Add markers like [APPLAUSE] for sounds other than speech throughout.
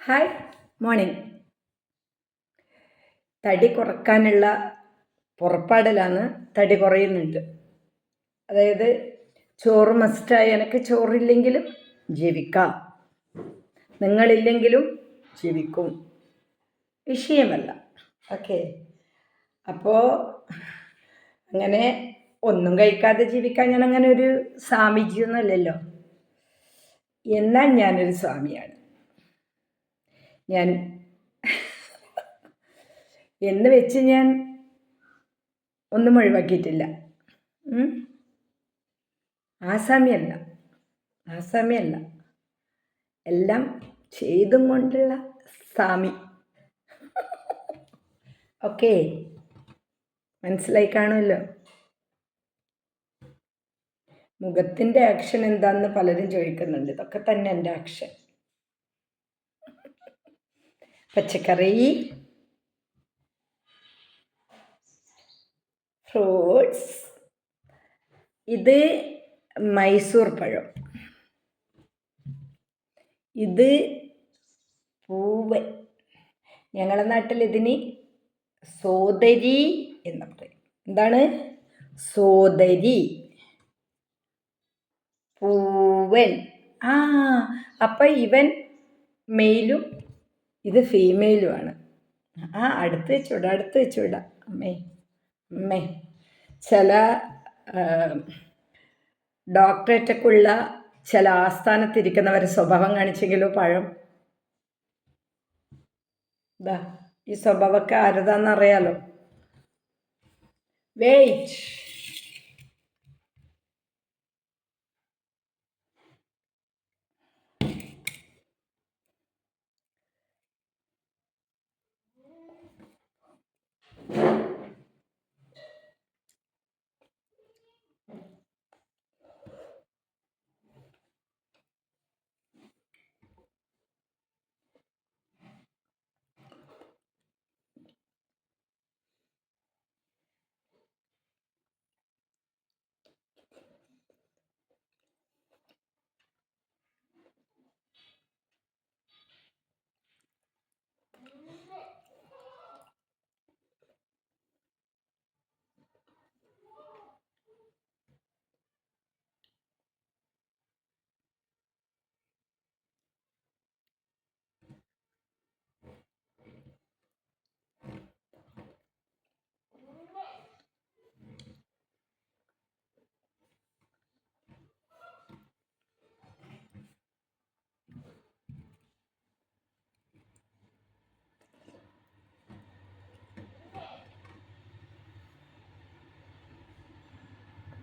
Hi morning തടി കുറക്കാനുള്ള പുറപ്പാടിലാണ് തടി കുറയുന്നുണ്ട് അതായത് ചോറ് മസ്റ്റായി എനിക്ക് ചോറില്ലെങ്കിലും ജീവിക്കാം. നിങ്ങളില്ലെങ്കിലും ജീവിക്കും. വിഷയമല്ല. ഓക്കെ അപ്പോൾ അങ്ങനെ ഒന്നും കഴിക്കാതെ ജീവിക്കാൻ ഞാൻ അങ്ങനെ ഒരു സ്വാമിജിയൊന്നുമല്ലല്ലോ എന്നാൽ ഞാനൊരു സ്വാമിയാണ്. ഞാൻ എന്ന് വെച്ച് ഞാൻ ഒന്നും ഒഴിവാക്കിയിട്ടില്ല. ആസാമിയല്ല. ആസാമിയല്ല. എല്ലാം ചെയ്തും കൊണ്ടുള്ള സാമി. ഓക്കെ. മനസ്സിലായി കാണുമല്ലോ? മുഖത്തിന്റെ ആക്ഷൻ എന്താണെന്ന് പലരും ചോദിക്കുന്നുണ്ട്. ഇതൊക്കെ തന്നെ എന്റെ ആക്ഷൻ പച്ചക്കറി ഫ്രൂട്ട്സ്. ഇത് മൈസൂർ പഴം. ഇത് പൂവൻ ഞങ്ങളുടെ നാട്ടിൽ ഇതിന് സോദരി എന്ന് പറയും. എന്താണ്? സോദരി പൂവൻ. ആ അപ്പം ഇവൻ മെയിലും ഇത് ഫീമെയിലുമാണ് ആ അടുത്ത് വെച്ചുവിട അടുത്ത് വെച്ചുവിട അമ്മേ അമ്മേ. ചില ഡോക്ടറേറ്റൊക്കെ ഉള്ള ചില ആസ്ഥാനത്തിരിക്കുന്നവരെ സ്വഭാവം കാണിച്ചെങ്കിലോ പഴം. ഇതാ ഈ സ്വഭാവമൊക്കെ ആരതാന്നറിയാലോ. വെയിറ്റ്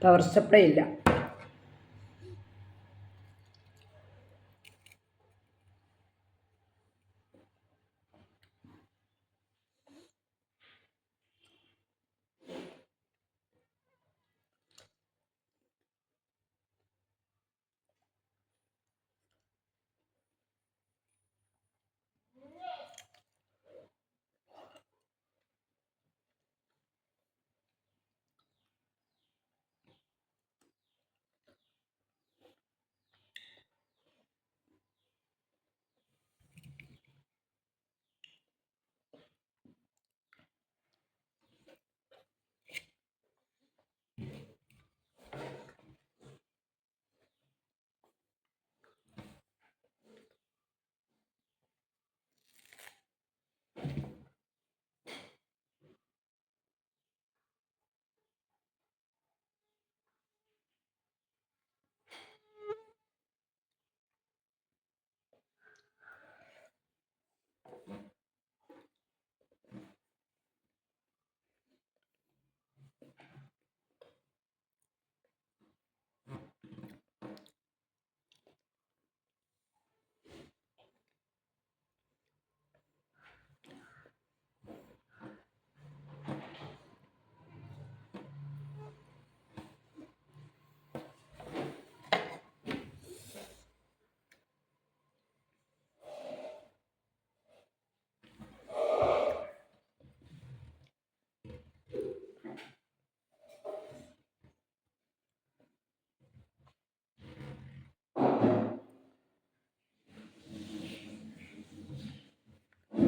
പവർ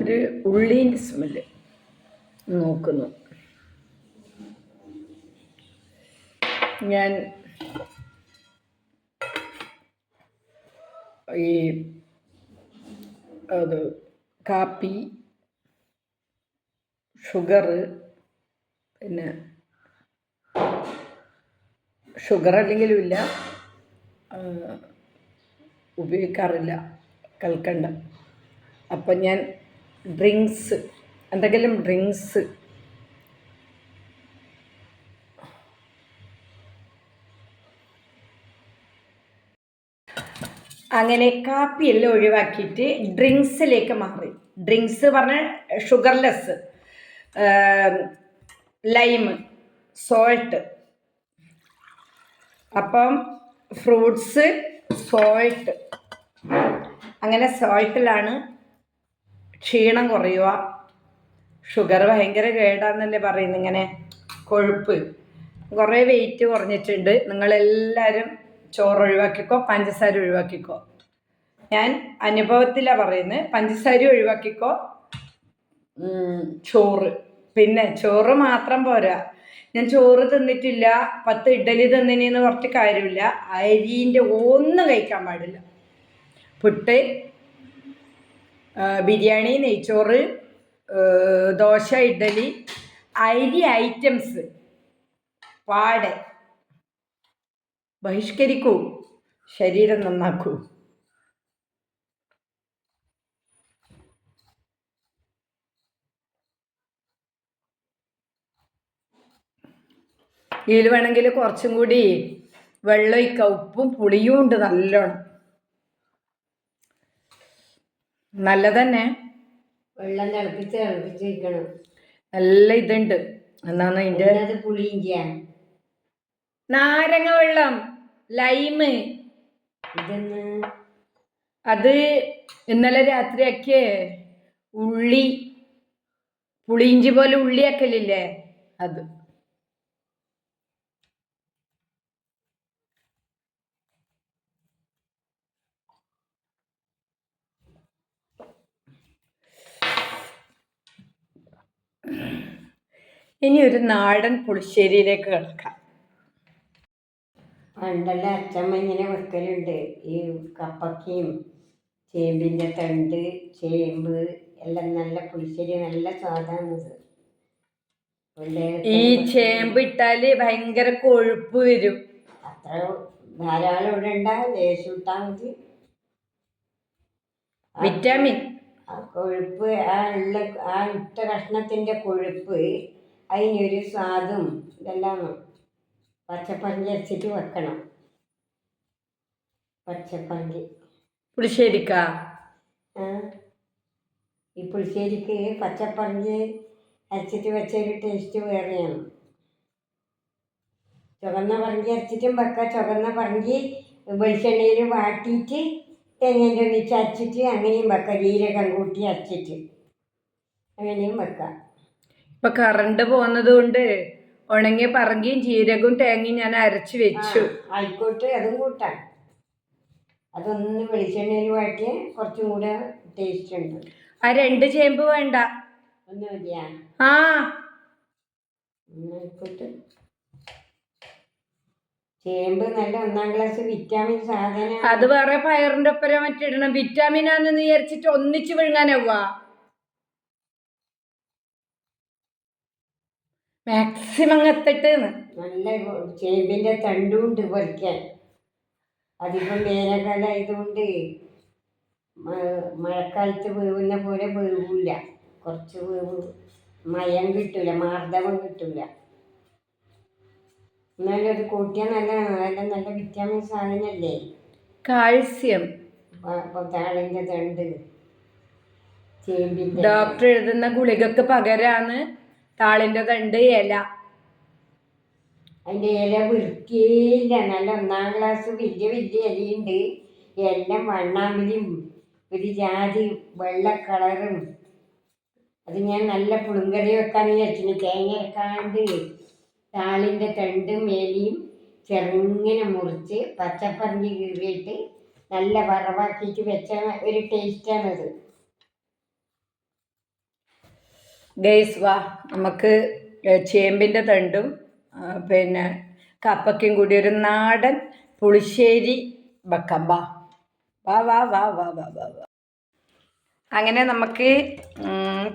ഒരു ഉള്ളീന്റെ സ്മെല്ല് നോക്കുന്നു. ഞാൻ ഈ അത് കാപ്പി ഷുഗർ പിന്നെ ഷുഗർ അല്ലെങ്കിലും ഇല്ല ഉപയോഗിക്കാറില്ല കൽക്കണ്ടം. അപ്പം ഞാൻ ഡ്രിങ്ക്സ് എന്തെങ്കിലും ഡ്രിങ്ക്സ്. അങ്ങനെ കാപ്പിയെല്ലാം ഒഴിവാക്കിയിട്ട് ഡ്രിങ്ക്സിലേക്ക് മാറി. ഡ്രിങ്ക്സ് പറഞ്ഞാൽ ഷുഗർലെസ് ലൈം സോൾട്ട് അപ്പം ഫ്രൂട്ട്സ് സോൾട്ട് അങ്ങനെ സോൾട്ടിലാണ് ക്ഷീണം കുറയുക. ഷുഗർ ഭയങ്കര കേടാന്നല്ലേ പറയുന്നത് ഇങ്ങനെ. കൊഴുപ്പ്. കുറേ വെയിറ്റ് കുറഞ്ഞിട്ടുണ്ട്. നിങ്ങളെല്ലാവരും ചോറ് ഒഴിവാക്കിക്കോ പഞ്ചസാര ഒഴിവാക്കിക്കോ. ഞാൻ അനുഭവത്തിലാണ് പറയുന്നത് പഞ്ചസാര ഒഴിവാക്കിക്കോ. ചോറ്. പിന്നെ ചോറ് മാത്രം പോരാ. ഞാൻ ചോറ് തിന്നിട്ടില്ല പത്ത് ഇഡ്ഡലി തിന്നിനെന്ന് പറഞ്ഞിട്ട് കാര്യമില്ല. അരിന്റെ ഒന്നും കഴിക്കാൻ പാടില്ല. പുട്ട് ബിരിയാണി നെയ്ച്ചോറ് ദോശ ഇഡ്ഡലി അരി ഐറ്റംസ്. പാടെ. ബഹിഷ്കരിക്കൂ. ശരീരം നന്നാക്കൂ. ഇതിൽ വേണമെങ്കിൽ കുറച്ചും കൂടി വെള്ളം ഉപ്പും പുളിയും ഉണ്ട് നല്ലോണം. നല്ലതന്നെ. വെള്ളം തിളപ്പിച്ച് തിളപ്പിച്ച് വെക്കണം നല്ല ഇതുണ്ട്. എന്നാന്ന് അതിന്റെ അത് പുളിയിഞ്ചിയാ നാരങ്ങ വെള്ളം ലൈമ്. ഇതെന്ന് അത് ഇന്നലെ രാത്രിയൊക്കെ ഉള്ളി. പുളിയിഞ്ചി പോലെ ഉള്ളി ഉള്ളിയാക്കലില്ലേ? അത്. ഇനി ഒരു നാടൻ പുളിശ്ശേരിയിലേക്ക് കിടക്കാം. പണ്ടെല്ലാം അച്ഛമ്മ ഇങ്ങനെ വെക്കലുണ്ട്. ഈ കപ്പക്കയും ചേമ്പിന്റെ തണ്ട് ചേമ്പ് എല്ലാം നല്ല പുളിശ്ശേരി നല്ല സ്വാദാണത്. ഈ ചേമ്പ് ഇട്ടാൽ ഭയങ്കര കൊഴുപ്പ് വരും. അത്ര ധാരാളം ഇവിടെ ഉണ്ടാവും ലേശം ഇട്ടാൽ മതി. വിറ്റാമിൻ. ആ കൊഴുപ്പ് ആ ഉള്ള ആ ഇട്ട കഷ്ണത്തിന്റെ കൊഴുപ്പ് അതിനൊരു സ്വാദും ഇതെല്ലാം പച്ചപ്പറങ്കി അരച്ചിട്ട് വെക്കണം. പച്ചപ്പറങ്കി പുളിശ്ശേരിക്ക? ഈ പുളിശ്ശേരിക്ക് പച്ചപ്പറങ്കി അരച്ചിട്ട് വെച്ചൊരു ടേസ്റ്റ് വേറെയാണ്. ചുവന്ന പറങ്കി അരച്ചിട്ടും വെക്കാം. ചുവന്ന പറങ്കി വെളിച്ചെണ്ണയിൽ വാട്ടിയിട്ട് തേങ്ങേന്റെ ഒന്നിച്ച് അരച്ചിട്ട് അങ്ങനെയും വെക്കാം. ജീരകം കൂട്ടി അരച്ചിട്ട്. അങ്ങനെയും വെക്കാം. ഇപ്പൊ കറണ്ട് പോകുന്നത് കൊണ്ട് ഉണങ്ങിയ പറങ്കിയും ജീരകവും തേങ്ങയും ഞാൻ അരച്ച് വെച്ചു. ആയിക്കോട്ടെ. അതും കൂട്ടാം. അതൊന്ന് വെളിച്ചെണ്ണയിൽ വാട്ടിയ കുറച്ചും കൂടെ ടേസ്റ്റ് ഉണ്ട്. ആ രണ്ട് ചേമ്പ് വേണ്ട. ഒന്ന് മതിയാ. ആ. ആയിക്കോട്ടെ. ചേമ്പ് നല്ല ഒന്നാം ക്ലാസ് വിറ്റാമിൻ സാധനം. അത് വേറെ പയറിന്റെ ഒപ്പരം മറ്റിടണം. വിറ്റാമിൻ ആണെന്ന് വിചാരിച്ചിട്ട് ഒന്നിച്ചു വിഴുങ്ങാനാവുക മാക്സിമം എത്തിട്ട് നല്ല ചേമ്പിന്റെ തണ്ടും ഉണ്ട് പറിക്കാൻ അതിപ്പം വേനൽക്കാലം ആയതുകൊണ്ട് മ- മഴക്കാലത്ത് വേവുന്ന പോലെ വേവില്ല കുറച്ച് വേവ് മയം കിട്ടൂല മാർദ്ദവം കിട്ടൂല. എന്നാലും അത് കൂട്ടിയാൽ നല്ല നല്ല നല്ല വിറ്റാമിൻ സാധനമല്ലേ കാൽസ്യം. താളിന്റെ തണ്ട് ചേമ്പിന്റെ ഡോക്ടർ എഴുതുന്ന ഗുളികക്ക് പകരാണ് താളിന്റെ തണ്ട് ഇല. അതിന്റെ ഇല വൃത്തിയില്ല. നല്ല ഒന്നാം ക്ലാസ് വലിയ വലിയ ഇലയുണ്ട്. എല്ലാം വണ്ണാമ്പലിയും ഒരു ജാതി വെള്ള കളറും അത് ഞാൻ നല്ല പുളുങ്കറി വെക്കാൻ വിചാരിച്ചിന്. തേങ്ങ വെക്കാണ്ട് താളിന്റെ തണ്ടും മേലിയും ചെറുങ്ങനെ മുറിച്ച് പച്ചപ്പറിഞ്ഞ് കീറിയിട്ട് നല്ല വറവാക്കിയിട്ട് വെച്ച ഒരു ടേസ്റ്റാണത്. ഗൈസ് വാ നമുക്ക് ചേമ്പിന്റെ തണ്ടും പിന്നെ കപ്പയ്ക്കും കൂടി ഒരു നാടൻ പുളിശ്ശേരി വെക്കാം വാ. വാ വാ വാ വാ വാ വാ വാ. അങ്ങനെ നമുക്ക്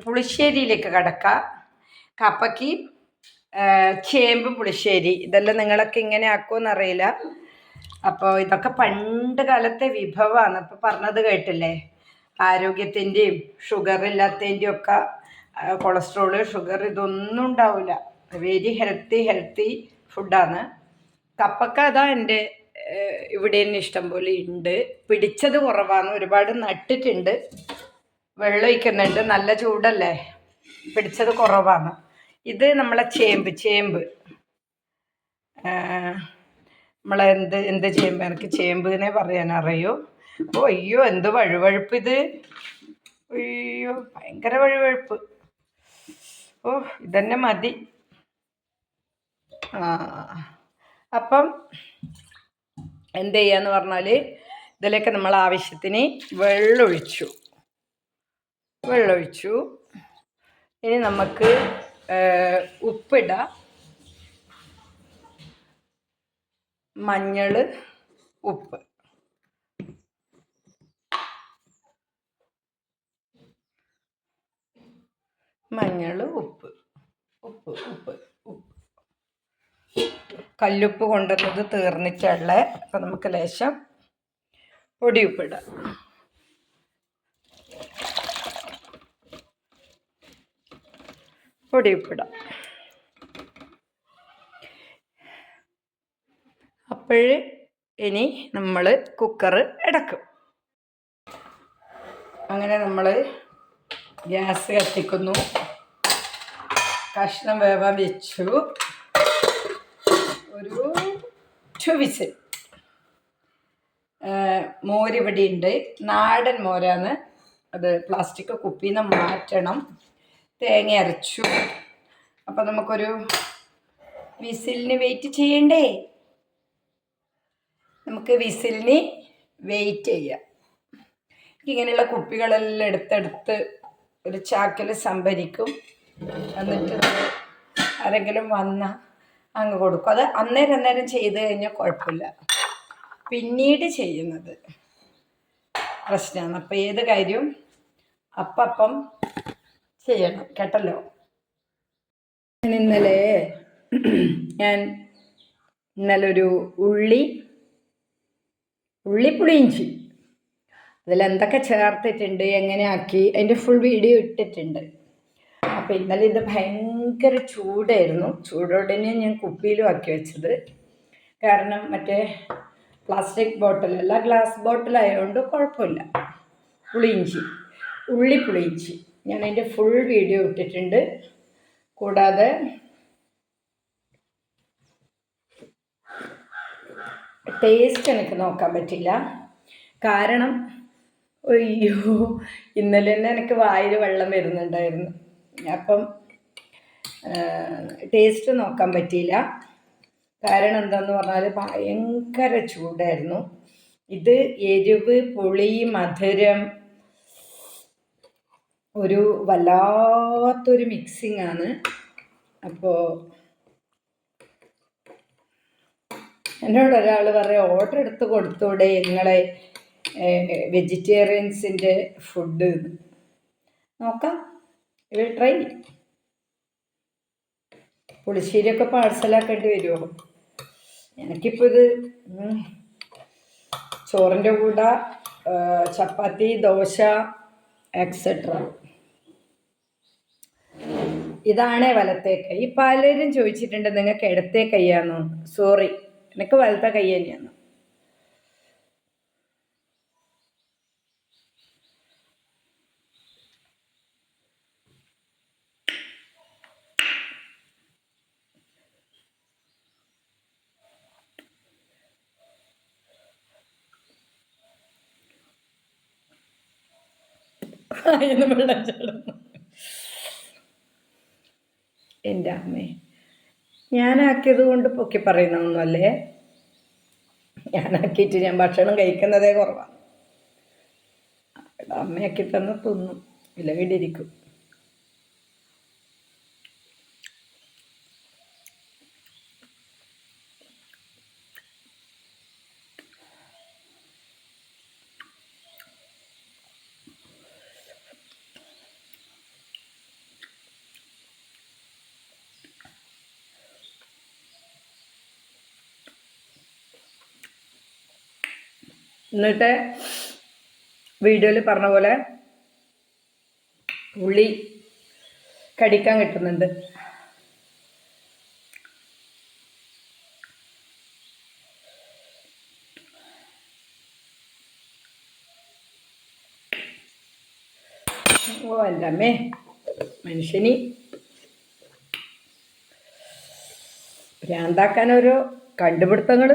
പുളിശ്ശേരിയിലേക്ക് കടക്കാം. കപ്പയ്ക്ക് ചേമ്പ് പുളിശ്ശേരി ഇതെല്ലാം നിങ്ങളൊക്കെ ഇങ്ങനെ ആക്കുമെന്ന് അറിയില്ല അപ്പോൾ ഇതൊക്കെ പണ്ട് കാലത്തെ വിഭവമാണ് അപ്പോൾ പറഞ്ഞത് കേട്ടില്ലേ? ആരോഗ്യത്തിന്റെയും ഷുഗർ ഇല്ലാത്തതിന്റെയും ഒക്കെ കൊളസ്ട്രോൾ ഷുഗർ ഇതൊന്നും ഉണ്ടാവില്ല വെരി ഹെൽത്തി ഹെൽത്തി ഫുഡാണ്. കപ്പക്ക അതാ എന്റെ ഇവിടെ തന്നെ ഇഷ്ടം പോലെ ഉണ്ട് പിടിച്ചത് കുറവാണ്. ഒരുപാട് നട്ടിട്ടുണ്ട്. വെള്ളം ഒഴിക്കുന്നുണ്ട്. നല്ല ചൂടല്ലേ? പിടിച്ചത് കുറവാണ്. ഇത് നമ്മളെ ചേമ്പ് ചേമ്പ്. നമ്മളെ എന്ത് എന്ത് ചേമ്പ്? എനിക്ക് ചേമ്പിനെ പറയാൻ അറിയൂ. ഓ അയ്യോ എന്ത് വഴുവഴുപ്പ് ഇത്. അയ്യോ ഭയങ്കര വഴുവഴുപ്പ്. ഓ ഇതന്നെ മതി. ആ അപ്പം എന്ത് ചെയ്യാന്ന് പറഞ്ഞാൽ ഇതിലേക്ക് നമ്മൾ ആവശ്യത്തിന് വെള്ളമൊഴിച്ചു വെള്ളമൊഴിച്ചു ഇനി നമുക്ക് ഏഹ്, ഉപ്പിടാം മഞ്ഞൾ ഉപ്പ്. മഞ്ഞൾ ഉപ്പ്. ഉപ്പ് ഉപ്പ് ഉപ്പ്. കല്ലുപ്പ് കൊണ്ടുവന്നത് തീർന്നിട്ടുള്ള അപ്പം നമുക്ക് ലേശം പൊടിയുപ്പിടാം പൊടിയുപ്പിടാം അപ്പോഴ് ഇനി നമ്മൾ കുക്കർ അടക്കും അങ്ങനെ നമ്മൾ ഗ്യാസ് കത്തിക്കുന്നു. കഷ്ണം വേവാൻ വെച്ചു. ഒരു ചുവിച്ച് മോര് ഇവിടെ ഉണ്ട് നാടൻ മോരാണ് അത് പ്ലാസ്റ്റിക് കുപ്പിയിൽ നിന്ന് മാറ്റണം. തേങ്ങ അരച്ചു. അപ്പം നമുക്കൊരു വിസിലിന് വെയിറ്റ് ചെയ്യണ്ടേ? നമുക്ക് വിസിലിന് വെയിറ്റ് ചെയ്യാം. ഇങ്ങനെയുള്ള കുപ്പികളെല്ലാം എടുത്തെടുത്ത് ഒരു ചാക്കിൽ സംഭരിക്കും. എന്നിട്ട് ആരെങ്കിലും വന്ന അങ്ങ് കൊടുക്കും. അത് അന്നേരം അന്നേരം ചെയ്ത് കഴിഞ്ഞാൽ കുഴപ്പമില്ല. പിന്നീട് ചെയ്യുന്നത് പ്രശ്നമാണ്. അപ്പം ഏത് കാര്യവും അപ്പം ചെയ്യണം കേട്ടല്ലോ. ഇന്നലെ ഞാൻ ഇന്നലെ ഒരു ഉള്ളി ഉള്ളിപ്പുളിയിഞ്ചി അതിലെന്തൊക്കെ ചേർത്തിട്ടുണ്ട് എങ്ങനെ ആക്കി അതിന്റെ ഫുൾ വീഡിയോ ഇട്ടിട്ടുണ്ട്. അപ്പോൾ ഇന്നലെ ഇത് ഭയങ്കര ചൂടായിരുന്നു. ചൂടോടനെ ഞാൻ കുപ്പിയിലും ആക്കി വെച്ചത്. കാരണം മറ്റേ പ്ലാസ്റ്റിക് ബോട്ടിലല്ല ഗ്ലാസ് ബോട്ടിലായതുകൊണ്ട് കുഴപ്പമില്ല. പുളിയിഞ്ചി ഉള്ളി പുളിയിഞ്ചി ഞാൻ അതിന്റെ ഫുൾ വീഡിയോ ഇട്ടിട്ടുണ്ട്. കൂടാതെ ടേസ്റ്റ് എനിക്ക് നോക്കാൻ പറ്റില്ല. കാരണം അയ്യോ ഇന്നലെ തന്നെ എനിക്ക് വായിൽ വെള്ളം വരുന്നുണ്ടായിരുന്നു. അപ്പം ടേസ്റ്റ് നോക്കാൻ പറ്റിയില്ല. കാരണം എന്താന്ന് പറഞ്ഞാൽ ഭയങ്കര ചൂടായിരുന്നു. ഇത് എരിവ് പുളി മധുരം ഒരു വല്ലാത്തൊരു മിക്സിംഗ് ആണ്. അപ്പോൾ എന്നോട് ഒരാൾ പറയാം ഓർഡർ എടുത്ത് കൊടുത്തൂടെ നിങ്ങളെ വെജിറ്റേറിയൻസിന്റെ ഫുഡ് നോക്കാം. ഇത് ട്രൈ പുളിശ്ശേരിയൊക്കെ പാഴ്സലാക്കേണ്ടി വരുമോ എനിക്കിപ്പോൾ ഇത് ചോറിന്റെ കൂടെ ചപ്പാത്തി ദോശ എക്സെട്ര ഇതാണേ വലത്തെ കൈ. പലരും ചോദിച്ചിട്ടുണ്ട് നിങ്ങൾക്ക് ഇടത്തെ കൈയാണോ സോറി എനിക്ക് വലത്തെ കൈ തന്നെയാണ് വായിന്ന് [LAUGHS] വെള്ളം ചാടുന്നു. എന്റെ അമ്മേ. ഞാനാക്കിയത് കൊണ്ട് പൊക്കി പറയുന്നതൊന്നുമല്ലേ? ഞാനാക്കിയിട്ട് ഞാൻ ഭക്ഷണം കഴിക്കുന്നതേ കുറവാണ് അമ്മയാക്കി തന്നെ തിന്നും. ഇല്ല എന്നിട്ട് വീഡിയോയിൽ പറഞ്ഞ പോലെ ഉള്ളി കടിക്കാൻ കിട്ടുന്നുണ്ട്. ഓ എന്റെ അമ്മേ. മനുഷ്യന് ഭ്രാന്താക്കാൻ ഓരോ കണ്ടുപിടുത്തങ്ങൾ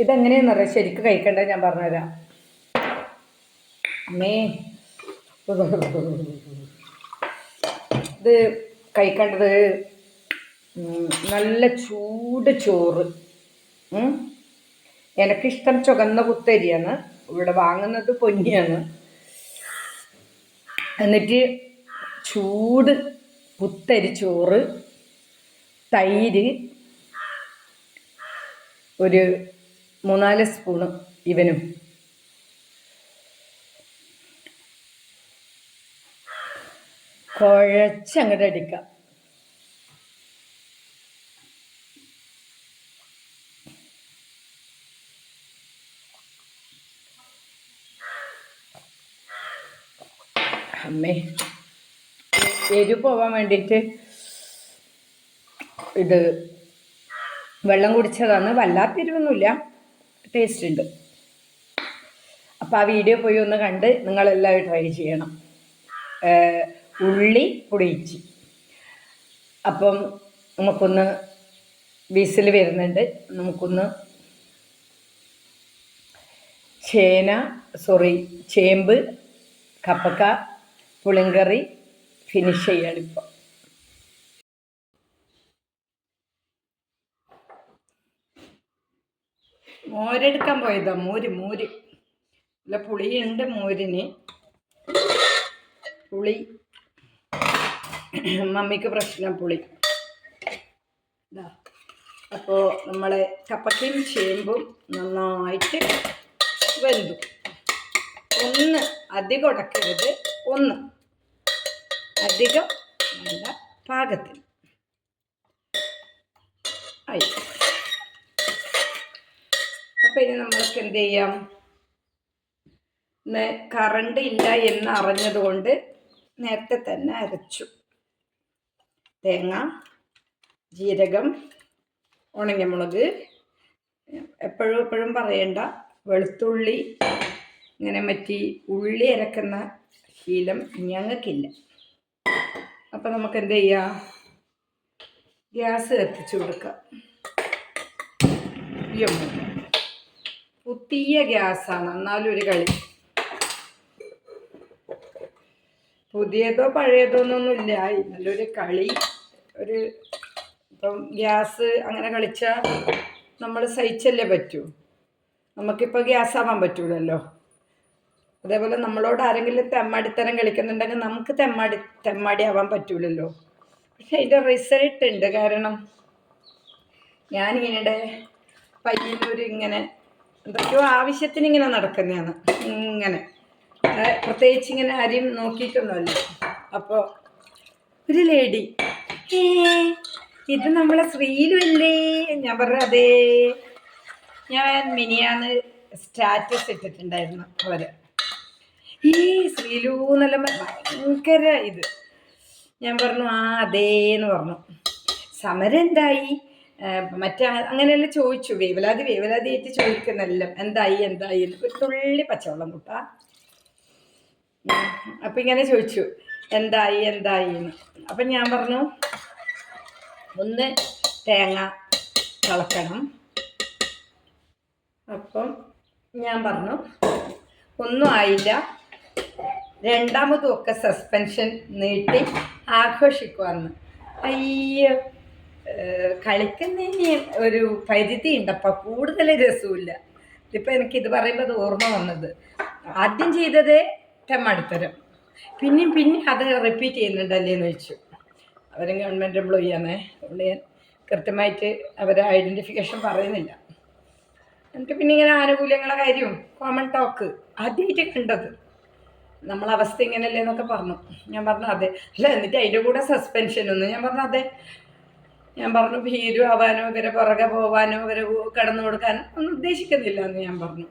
ഇതെങ്ങനെയാണെന്നറിയാം ശരിക്കും കഴിക്കേണ്ടത് ഞാൻ പറഞ്ഞുതരാം. അമ്മേ. ഇത് കഴിക്കേണ്ടത് നല്ല ചൂട് ചോറ്. എനിക്കിഷ്ടം ചുകന്ന കുത്തരിയാണ് ഇവിടെ വാങ്ങുന്നത് പൊന്നിയാണ്. എന്നിട്ട് ചൂട് പുത്തരി ചോറ് തൈര് ഒരു മൂന്നാൽ സ്പൂണ് ഇവനും. കുഴച്ച് അങ്ങോട്ട് അടിക്കാം. അമ്മേ എരിവ് പോവാൻ വേണ്ടിയിട്ട് ഇത് വെള്ളം കുടിച്ചതാണ്. വല്ലാത്ത എരിവൊന്നുമില്ല ടേസ്റ്റ് ഉണ്ട്. അപ്പോൾ ആ വീഡിയോ പോയി ഒന്ന് കണ്ട് നിങ്ങളെല്ലാവരും ട്രൈ ചെയ്യണം. ഉള്ളി പൊടിയിച്ച് അപ്പം നമുക്കൊന്ന് വിസിൽ വരുന്നുണ്ട്. നമുക്കൊന്ന് ചേന സോറി ചേമ്പ് കപ്പക്ക പുളിങ്കറി ഫിനിഷ് ചെയ്യണം ഇപ്പോൾ മോരെടുക്കാൻ പോയതാ മോര് മോര്. അല്ല പുളിയുണ്ട് മോരിന്. പുളി. മമ്മിക്ക് പ്രശ്നം പുളി. അപ്പോൾ നമ്മളെ കപ്പക്കയും ചേമ്പും നന്നായിട്ട് വെന്തു. ഒന്ന് അധികം ഉടക്കരുത് ഒന്ന്. അധികം നല്ല പാകത്തിൽ ആയി. ഇനി നമ്മൾക്ക് എന്ത് ചെയ്യാം? കറണ്ട് ഇല്ല എന്ന് അറിഞ്ഞതുകൊണ്ട് നേരത്തെ തന്നെ അരച്ചു. തേങ്ങ ജീരകം ഉണങ്ങമുളക് എപ്പോഴും എപ്പോഴും പറയണ്ട വെളുത്തുള്ളി ഇങ്ങനെ മറ്റി ഉള്ളി അരക്കുന്ന ശീലം ഞങ്ങൾക്കില്ല. അപ്പം നമുക്ക് എന്ത് ചെയ്യാം? ഗ്യാസ് കത്തിച്ചു കൊടുക്കാം. പുതിയ ഗ്യാസാണ്. എന്നാലും ഒരു കളി. പുതിയതോ പഴയതോ എന്നൊന്നുമില്ല നല്ലൊരു കളി ഒരു ഇപ്പം ഗ്യാസ് അങ്ങനെ കളിച്ചാൽ നമ്മൾ സഹിച്ചല്ലേ പറ്റൂ. നമുക്കിപ്പോൾ ഗ്യാസ് ആവാൻ പറ്റൂലല്ലോ. അതേപോലെ നമ്മളോട് ആരെങ്കിലും തെമ്മാടിത്തരം കളിക്കുന്നുണ്ടെങ്കിൽ നമുക്ക് തെമ്മാടി തെമ്മാടി ആവാൻ പറ്റൂലല്ലോ. പക്ഷെ അതിന്റെ റിസൾട്ട് ഉണ്ട്. കാരണം ഞാനിങ്ങനെ പയ്യന്നൂർ ഇങ്ങനെ എന്തൊക്കെയോ ആവശ്യത്തിന് ഇങ്ങനെ നടക്കുന്നതാണ്. ഇങ്ങനെ. പ്രത്യേകിച്ച് ഇങ്ങനെ ആരെയും നോക്കിയിട്ടൊന്നുമല്ല. അപ്പോൾ ഒരു ലേഡി ഇത് നമ്മളെ ശ്രീലുവല്ലേ? ഞാൻ പറഞ്ഞ അതേ. ഞാൻ മിനിയാന്ന് സ്റ്റാറ്റസ് ഇട്ടിട്ടുണ്ടായിരുന്നു അവർ. ഈ ശ്രീലു എന്നെല്ലാം ഭയങ്കര ഇത്. ഞാൻ പറഞ്ഞു ആ അതേന്ന് പറഞ്ഞു. സമരം എന്തായി? മറ്റേ അങ്ങനെയെല്ലാം ചോദിച്ചു. വേവലാതി വേവലാതി ആയിട്ട് ചോദിക്കുന്നെല്ലാം എന്തായി എന്തായി. ഒരു തുള്ളി പച്ചവെള്ളം കൂട്ട. അപ്പം ഇങ്ങനെ ചോദിച്ചു. എന്തായി എന്തായി അപ്പം ഞാൻ പറഞ്ഞു ഒന്ന് തേങ്ങ തിളക്കണം അപ്പം ഞാൻ പറഞ്ഞു ഒന്നും ആയില്ല. രണ്ടാമതും ഒക്കെ സസ്പെൻഷൻ നീട്ടി ആഘോഷിക്കുവാന്ന്. അയ്യോ. കളിക്കുന്നതിന് ഒരു പരിധി ഉണ്ട് അപ്പം കൂടുതൽ രസമില്ല എനിക്ക് ഇത് പറയുമ്പോൾ ഓർമ്മ വന്നത്. ആദ്യം ചെയ്തത് തെമ്മടുത്തരം പിന്നെയും പിന്നെ അത് റിപ്പീറ്റ് ചെയ്യുന്നുണ്ടല്ലേ എന്ന് വെച്ചു അവരും ഗവൺമെന്റ് എംപ്ലോയി ആണ് അതുകൊണ്ട് ഞാൻ കൃത്യമായിട്ട് അവരെ ഐഡന്റിഫിക്കേഷൻ പറയുന്നില്ല. എന്നിട്ട് പിന്നെ ഇങ്ങനെ ആനുകൂല്യങ്ങളെ കാര്യവും കോമൺ ടോക്ക് ആദ്യമായിട്ട് കണ്ടത്. നമ്മളെ അവസ്ഥ ഇങ്ങനെയല്ലേ എന്നൊക്കെ പറഞ്ഞു. ഞാൻ പറഞ്ഞു അതെ. അല്ല എന്നിട്ട് അതിന്റെ കൂടെ സസ്പെൻഷൻ ഒന്ന്. ഞാൻ പറഞ്ഞു അതെ. ഞാൻ പറഞ്ഞു ഭീരു ആവാനോ ഇവരെ പുറകെ പോവാനോ ഇവരെ കടന്നു കൊടുക്കാനോ? ഒന്നും ഉദ്ദേശിക്കുന്നില്ല എന്ന് ഞാൻ പറഞ്ഞു.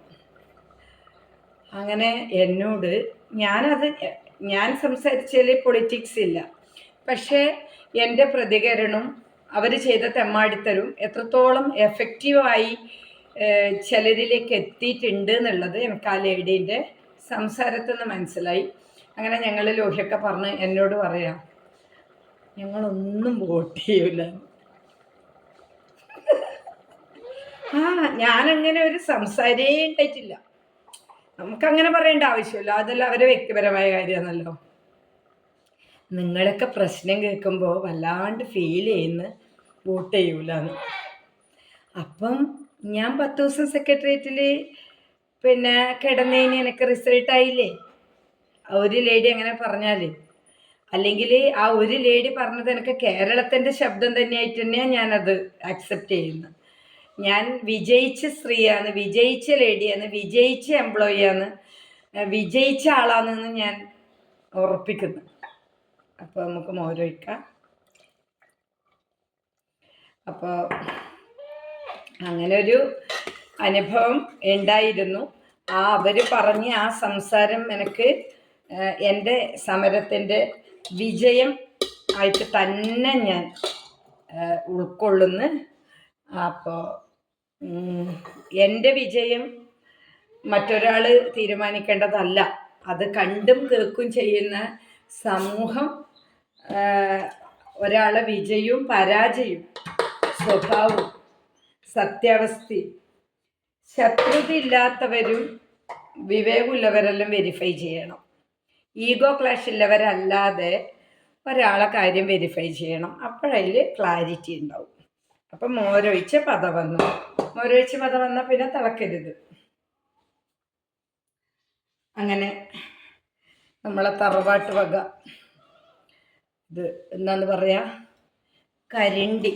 അങ്ങനെ എന്നോട് ഞാനത് ഞാൻ സംസാരിച്ചതിൽ പൊളിറ്റിക്സ് ഇല്ല. പക്ഷേ എന്റെ പ്രതികരണം അവർ ചെയ്ത തെമ്മാടിത്തരും എത്രത്തോളം എഫക്റ്റീവായി ചിലരിലേക്ക് എത്തിയിട്ടുണ്ട് എന്നുള്ളത് എനിക്ക് ആ ലേഡീന്റെ സംസാരത്തിൽ നിന്ന് മനസ്സിലായി. അങ്ങനെ ഞങ്ങൾ ലോഹ്യൊക്കെ പറഞ്ഞ് എന്നോട് പറയാം ഞങ്ങളൊന്നും വോട്ട് ചെയ്യൂല. ആ ഞാനങ്ങനെ ഒരു സംസാരേ ഉണ്ടായിട്ടില്ല നമുക്കങ്ങനെ പറയേണ്ട ആവശ്യമില്ല. അതെല്ലാം അവരെ വ്യക്തിപരമായ കാര്യമാണല്ലോ. നിങ്ങളൊക്കെ പ്രശ്നം കേൾക്കുമ്പോൾ വല്ലാണ്ട് ഫീൽ ചെയ്യുന്ന വോട്ട് ചെയ്യൂല അപ്പം ഞാൻ പത്ത് ദിവസം സെക്രട്ടേറിയറ്റിൽ പിന്നെ കിടന്നതിന് എനിക്ക് റിസൾട്ട് ആയില്ലേ? ഒരു ലേഡി അങ്ങനെ പറഞ്ഞാൽ അല്ലെങ്കിൽ ആ ഒരു ലേഡി പറഞ്ഞത് എനിക്ക് കേരളത്തിന്റെ ശബ്ദം തന്നെയായിട്ട് തന്നെയാണ് ഞാനത് അക്സെപ്റ്റ് ചെയ്യുന്നത്. ഞാൻ വിജയിച്ച സ്ത്രീയാണ് വിജയിച്ച ലേഡിയാണ് വിജയിച്ച എംപ്ലോയിയാണ് വിജയിച്ച ആളാണെന്ന് ഞാൻ ഉറപ്പിക്കുന്നു. അപ്പോൾ നമുക്ക് മോരൊഴിക്കാം അപ്പോൾ അങ്ങനെ ഒരു അനുഭവം ഉണ്ടായിരുന്നു. ആ അവർ പറഞ്ഞ ആ സംസാരം എനിക്ക് എന്റെ സമരത്തിന്റെ വിജയം ആയിട്ട് തന്നെ ഞാൻ ഉൾക്കൊള്ളുന്നു. അപ്പോൾ എന്റെ വിജയം മറ്റൊരാൾ തീരുമാനിക്കേണ്ടതല്ല. അത് കണ്ടും കേൾക്കും ചെയ്യുന്ന സമൂഹം ഒരാളെ വിജയവും പരാജയവും സ്വഭാവവും സത്യാവസ്ഥയും ശത്രുത ഇല്ലാത്തവരും വിവേകമുള്ളവരെല്ലാം വെരിഫൈ ചെയ്യണം. ഈഗോ ക്ലാഷ് ഉള്ളവരല്ലാതെ ഒരാളെ കാര്യം വെരിഫൈ ചെയ്യണം. അപ്പോഴതിൽ ക്ലാരിറ്റി ഉണ്ടാവും. അപ്പം മോരൊഴിച്ച പത മോരൊഴിച്ച പത വന്നാൽ പിന്നെ തിളക്കരുത്. അങ്ങനെ നമ്മളെ തറവാട്ട് വക. ഇത് എന്താന്ന് പറയാ? കരിണ്ടി.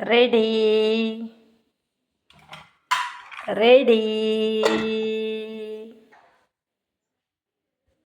Ready ready